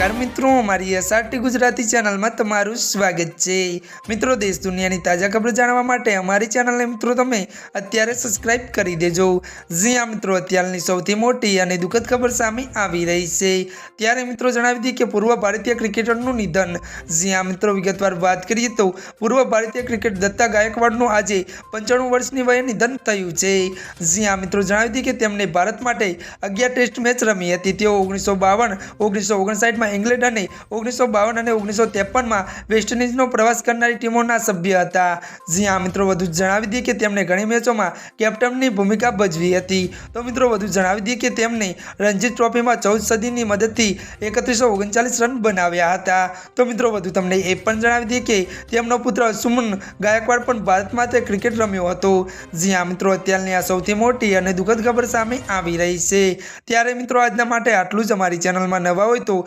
નમસ્કાર મિત્રો અમારી એસઆરટી ગુજરાતી ચેનલમાં તમારું સ્વાગત છે. મિત્રો, દેશ દુનિયાની તાજા ખબર જાણવા માટે અમારી ચેનલને મિત્રો તમે અત્યારે સબસ્ક્રાઇબ કરી દેજો. જી આ મિત્રો, અત્યારની સૌથી મોટી અને દુઃખદ ખબર સામે આવી રહી છે. ત્યારે મિત્રો જણાવી દઈએ કે પૂર્વ ભારતીય ક્રિકેટરનું નિધન. જી આ મિત્રો, વિગતવાર વાત કરીએ તો પૂર્વ ભારતીય ક્રિકેટ દત્તા ગાયકવાડનું આજે પંચાણું વર્ષની વયે નિધન થયું છે. જી આ મિત્રો, જણાવી દઈએ કે તેમણે ભારત માટે અગિયાર ટેસ્ટ મેચ રમી હતી. તેઓ ઓગણીસો બાવન, ઓગણીસો ઓગણસાઠમાં ઇંગ્લેન્ડ અને ઓગણીસો બાવન અને ઓગણીસો ત્રેપનમાં વેસ્ટ ઇન્ડિઝનો પ્રવાસ કરનારી ટીમોના સભ્ય હતા. જી આ મિત્રો, વધુ જણાવી દઈએ કે તેમણે ઘણી મેચોમાં કેપ્ટનની ભૂમિકા ભજવી હતી. તો મિત્રો, વધુ જણાવી દઈએ કે તેમણે રણજી ટ્રોફીમાં ચૌદ સદીની મદદથી એકત્રીસો ઓગણચાલીસ રન બનાવ્યા હતા. તો મિત્રો, વધુ તમને એ પણ જણાવી દઈએ કે તેમનો પુત્ર સુમન ગાયકવાડ પણ ભારત માટે ક્રિકેટ રમ્યો હતો. જી આ મિત્રો, અત્યારની આ સૌથી મોટી અને દુઃખદ ખબર સામે આવી રહી છે. ત્યારે, મિત્રો, આજના માટે આટલું જ. અમારી ચેનલમાં નવા હોય તો